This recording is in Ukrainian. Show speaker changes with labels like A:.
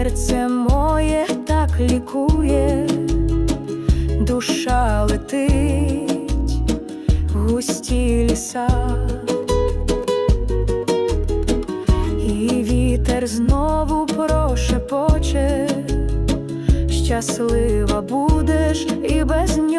A: серце моє так лікує, душа летить в густі ліса. І вітер знову прошепоче, щаслива будеш і без.